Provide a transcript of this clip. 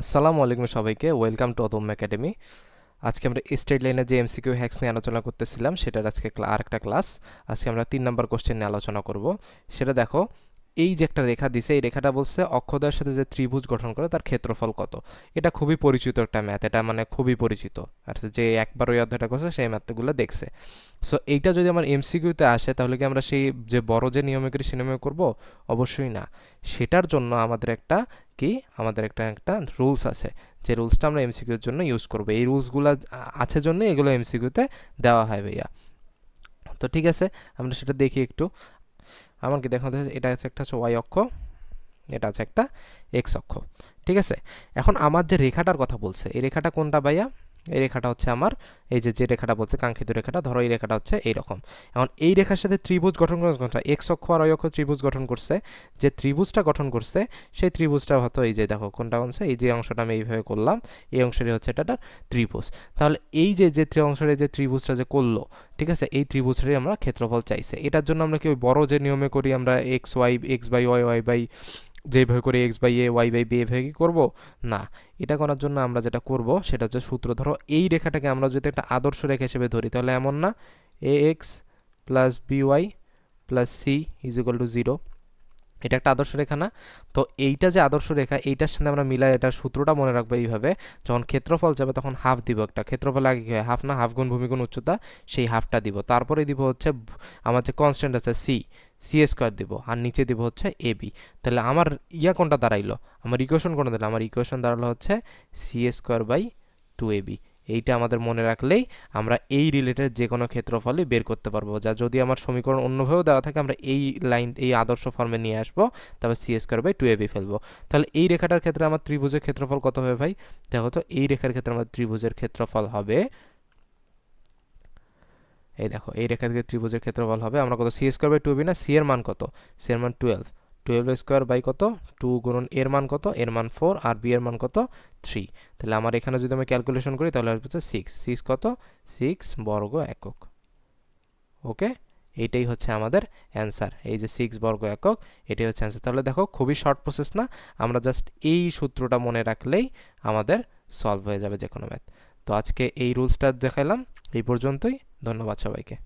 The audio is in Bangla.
আসসালামু আলাইকুম সবাইকে, ওয়েলকাম টু অদম একাডেমি। আজকে আমরা স্টেট লাইনে যে এমসিকিউ হ্যাক্স নিয়ে আলোচনা করতেছিলাম, সেটার আজকে আরেকটা ক্লাস। আজকে আমরা তিন নম্বর কোশ্চেন নিয়ে আলোচনা করব। সেটা দেখো, এই যে একটা রেখা দিছে, এই রেখাটা বলছে অক্ষদ্বয়ের সাথে যে ত্রিভুজ গঠন করে তার ক্ষেত্রফল কত? এটা খুবই পরিচিত একটা ম্যাথ এটা মানে খুবই পরিচিত। আর যে একবার ওই অধ্যায়টা করছে, সেই ম্যাথগুলো দেখছে। সো এইটা যদি আমার এমসিকিউতে আসে, তাহলে কি আমরা সেই যে বড় যে নিয়মে করি, সে নিয়মে করব? অবশ্যই না। সেটার জন্য আমাদের একটা কি? আমাদের একটা একটা রুলস আছে। যে রুলসটা আমরা এমসিকিউর জন্য ইউজ করব। এই রুলসগুলো আছে জন্য এগুলো এমসিকিউতে দেওয়া হয় ভাইয়া। তো ঠিক আছে, আমরা সেটা দেখি একটু। আমার কি দেখা এটা আছে একটা হচ্ছে ওয়াই অক্ষ, এটা আছে একটা এক্স অক্ষ। ঠিক আছে? এখন আমার যে রেখাটার কথা বলছে, এই রেখাটা কোনটা ভাইয়া? এই রেখাটা হচ্ছে আমার, এই যে যে রেখাটা বলছে, কাঙ্ক্ষিত রেখাটা, ধরো এই রেখাটা হচ্ছে এইরকম। এখন এই রেখার সাথে ত্রিভুজ গঠন করে কোনটা? এক্স অক্ষ আর অক্ষ ত্রিভুজ গঠন করছে, যে ত্রিভুজটা গঠন করছে, সেই ত্রিভুজটা হয়তো এই যে, দেখো, কোনটা অংশ? এই যে অংশটা আমি এইভাবে করলাম, এই অংশটি হচ্ছে এটা ত্রিভুজ। তাহলে এই যে যে অংশের যে ত্রিভুজটা যে করল, ঠিক আছে? এই ত্রিভুজেরই আমরা ক্ষেত্রফল চাইছে। এটার জন্য আমরা কি ওই বড় যে নিয়মে করি আমরা X Y X by Y Y by যেভাবে করে X by A Y by B এভাবে কি করব? না। এটা করার জন্য আমরা যেটা করব, সেটা হচ্ছে সূত্র। ধরো এই রেখাটাকে আমরা যদি একটা আদর্শ রেখা হিসেবে ধরি, তাহলে এমন না? A X plus B Y plus C is equal to zero এটা একটা আদর্শ রেখা না? তো এইটা যে আদর্শ রেখা, এইটার সাথে আমরা মিলাই এটার সূত্রটা মনে রাখব এইভাবে। যখন ক্ষেত্রফল যাবে, তখন হাফ দিব একটা। ক্ষেত্রফল আগে হয়? হাফ না? হাফ গুণ ভূমিগুণ উচ্চতা, সেই হাফটা দিব। তারপরে দিব হচ্ছে, আমার যে কনস্ট্যান্ট আছে সি সি স্কোয়ার দিব, আর নিচে দিব হচ্ছে এ বি তাহলে আমার ইয়া কোনটা দাঁড়াইলো? আমার ইকুয়েশন কোনটা দাঁড়াল? আমার ইকুয়েশন দাঁড়াল হচ্ছে C square by two A B এইটা আমাদের মনে রাখলেই আমরা এই রিলেটেড যে কোনো ক্ষেত্রফলই বের করতে পারব। যা যদি আমার সমীকরণ অন্যভাবেও দেওয়া থাকে, আমরা এই লাইন এই আদর্শ ফর্মে নিয়ে আসব, তারপর C square by two A B ফেলব। তাহলে এই রেখাটার ক্ষেত্রে আমার ত্রিভুজের ক্ষেত্রফল কত হবে ভাই? দেখো তো, এই রেখার ক্ষেত্রে আমার ত্রিভুজের ক্ষেত্রফল হবে এই দেখো, এই রেখা থেকে ত্রিভুজের ক্ষেত্রফল হবে, আমরা কত? C square by two B না? সি এর মান কত? সি এর মান টুয়েলভ টুয়েলভ স্কোয়ার বাই কত? টু গুণন এর মান কত? এর মান ফোর আর বি এর মান কত? থ্রি তাহলে আমার এখানে যদি আমি ক্যালকুলেশন করি, তাহলে আসবে সিক্স সিক্স কত? সিক্স বর্গ একক। ওকে এইটাই হচ্ছে আমাদের অ্যান্সার এই যে সিক্স বর্গ একক, এটাই হচ্ছে অ্যান্সার তাহলে দেখো, খুবই শর্ট প্রসেস না? আমরা জাস্ট এই সূত্রটা মনে রাখলেই আমাদের সলভ হয়ে যাবে যে কোনো ম্যাথ তো আজকে এই রুলসটা দেখালাম, এই পর্যন্তই। ধন্যবাদ সবাইকে।